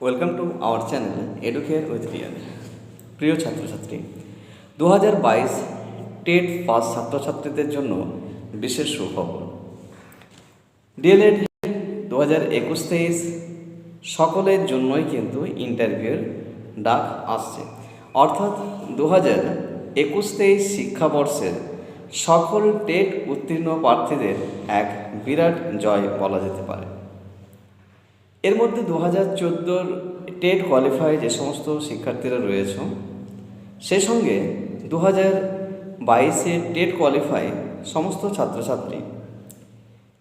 Welcome to our channel Educare with real প্রিয় ছাত্রছাত্রী দু হাজার বাইশ টেট পাস ছাত্রছাত্রীদের জন্য বিশেষ সুখবর। ডিএলএড দু হাজার একুশ তেইশ সকলের জন্যই কিন্তু ইন্টারভিউয়ের ডাক আসছে। অর্থাৎ দু হাজার একুশ তেইশ শিক্ষাবর্ষের সকল টেট উত্তীর্ণ প্রার্থীদের এক বিরাট জয় বলা যেতে পারে। এর মধ্যে দু হাজার চোদ্দোর টেট কোয়ালিফাই যে সমস্ত শিক্ষার্থীরা রয়েছে সেই সঙ্গে দু হাজার বাইশে টেট কোয়ালিফাই সমস্ত ছাত্রছাত্রী।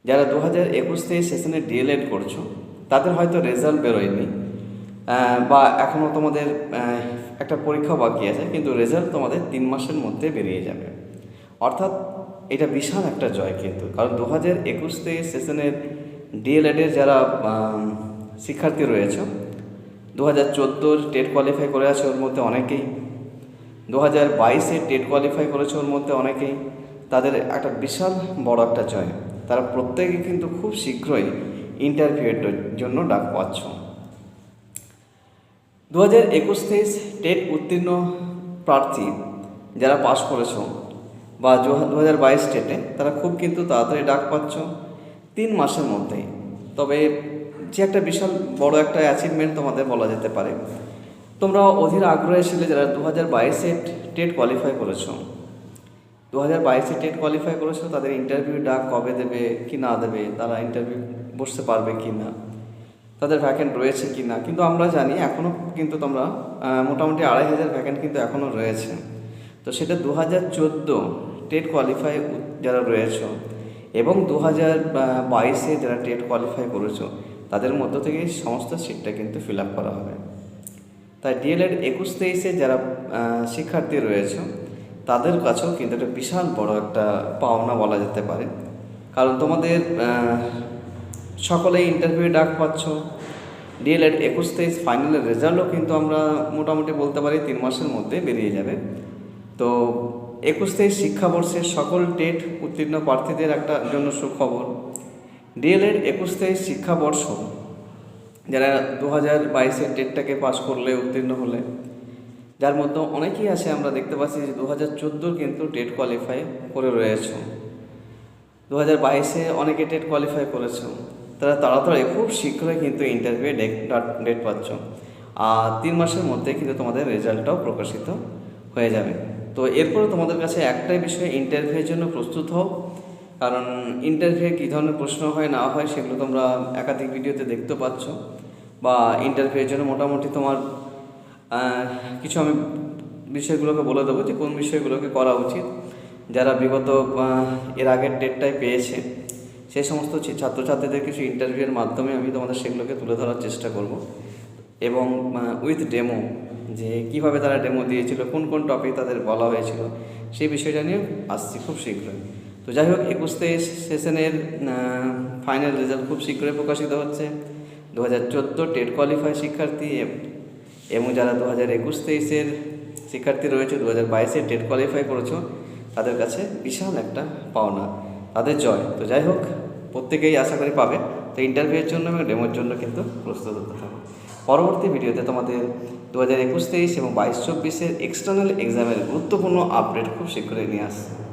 যারা দু হাজার একুশ থেকে সেশনে ডিএলএড করছ, তাদের হয়তো রেজাল্ট বেরোয়নি বা এখনও তোমাদের একটা পরীক্ষা বাকি আছে, কিন্তু রেজাল্ট তোমাদের তিন মাসের মধ্যে বেরিয়ে যাবে। অর্থাৎ এটা বিশাল একটা জয় কিন্তু, কারণ দু হাজার একুশ থেকে সেশনের ডিএলএডের যারা শিক্ষার্থী রয়েছে। দু হাজার চোদ্দোর টেট কোয়ালিফাই করে আছে ওর মধ্যে অনেকেই। দু হাজার বাইশে টেট কোয়ালিফাই করেছে ওর মধ্যে অনেকেই। তাদের একটা বিশাল বড় একটা জয়। তারা প্রত্যেকে কিন্তু খুব শীঘ্রই ইন্টারভিউয়ের জন্য ডাক পাচ্ছ। দু হাজার একুশ তেইশ টেট উত্তীর্ণ প্রার্থী যারা পাশ করেছ বা দু হাজার বাইশ টেটে, তারা খুব কিন্তু তাড়াতাড়ি ডাক পাচ্ছ। তিন মাসের মধ্যেই। তবে যে একটা বিশাল বড় একটা অ্যাচিভমেন্ট তোমাদের বলা যেতে পারে। তোমরা অধীর আগ্রহে ছিলে যারা দু হাজার বাইশে টেট কোয়ালিফাই করেছ। দু হাজার বাইশে টেট কোয়ালিফাই করেছ, তাদের ইন্টারভিউ ডাক কবে দেবে, কি না দেবে, তারা ইন্টারভিউ বসতে পারবে কি না, তাদের ভ্যাকেন্ট রয়েছে কি না, কিন্তু আমরা জানি এখনও কিন্তু তোমরা মোটামুটি আড়াই হাজার ভ্যাকেন্ট কিন্তু এখনও রয়েছে। তো সেটা দু হাজার চোদ্দ টেট কোয়ালিফাই যারা রয়েছে এবং দু হাজার বাইশে যারা টেট কোয়ালিফাই করেছ তাদের মধ্য থেকে সমস্ত সিটটা কিন্তু ফিল আপ করা হবে। তাই ডিএলএড একুশ তেইশে যারা শিক্ষার্থী রয়েছে, তাদের কাছেও কিন্তু একটা বিশাল বড় একটা পাওনা বলা যেতে পারে। কারণ তোমাদের সকলেই ইন্টারভিউ ডাক পাচ্ছ। ডিএলএড একুশ তেইশ ফাইনালের রেজাল্টও কিন্তু আমরা মোটামুটি বলতে পারি তিন মাসের মধ্যে বেরিয়ে যাবে। তো একুশ তেইশ শিক্ষাবর্ষের সকল টেট উত্তীর্ণ প্রার্থীদের একটা জন্য সুখবর। ডিএলএড একুশ তেইশ শিক্ষাবর্ষ, যারা দু হাজার বাইশের টেটটাকে পাশ করলে উত্তীর্ণ হলে, যার মধ্যে অনেকেই আছে আমরা দেখতে পাচ্ছি যে দু হাজার চোদ্দোর কিন্তু টেট কোয়ালিফাই করে রয়েছে। দু হাজার বাইশে অনেকে টেট কোয়ালিফাই করেছ তারা তাড়াতাড়ি খুব শীঘ্রই কিন্তু ইন্টারভিউ ডেট পাচ্ছ। আর তিন মাসের মধ্যে কিন্তু তোমাদের রেজাল্টটাও প্রকাশিত হয়ে যাবে। তো এরপরে তোমাদের কাছে একটাই বিষয়ে ইন্টারভিউয়ের জন্য প্রস্তুত হও। কারণ ইন্টারভিউ কী ধরনের প্রশ্ন হয়, না হয়, সেগুলো তোমরা একাধিক ভিডিওতে দেখতে পাচ্ছ। বা ইন্টারভিউয়ের জন্য মোটামুটি তোমার কিছু আমি বিষয়গুলোকে বলে দেবো যে কোন বিষয়গুলোকে করা উচিত। যারা বিগত এর আগের ডেটটায় পেয়েছে সেই সমস্ত ছাত্রছাত্রীদের কিছু ইন্টারভিউয়ের মাধ্যমে আমি তোমাদের সেগুলোকে তুলে ধরার চেষ্টা করব। এবং উইথ ডেমো যে কীভাবে তারা ডেমো দিয়েছিল, কোন কোন টপিক তাদের বলা হয়েছিল, সেই বিষয়টা নিয়ে আসছি খুব শীঘ্রই। তো যাই হোক, একুশ তেইশ সেশনের ফাইনাল রেজাল্ট খুব শীঘ্রই প্রকাশিত হচ্ছে। দু হাজার চোদ্দ টেট কোয়ালিফাই শিক্ষার্থী এবং যারা দু হাজার একুশ তেইশের শিক্ষার্থী রয়েছে দু হাজার বাইশে টেট কোয়ালিফাই করেছ, তাদের কাছে বিশাল একটা পাওনা, তাদের জয়। তো যাই হোক, প্রত্যেকেই আশা করি পাবে। তো ইন্টারভিউয়ের জন্য এবং ডেমোর জন্য কিন্তু প্রস্তুত হতে থাকো। পরবর্তী ভিডিওতে তোমাদের দু হাজার একুশ তেইশ এবং বাইশ চব্বিশের এক্সটার্নাল এক্সামের গুরুত্বপূর্ণ আপডেট খুব শীঘ্রই নিয়ে আসছে।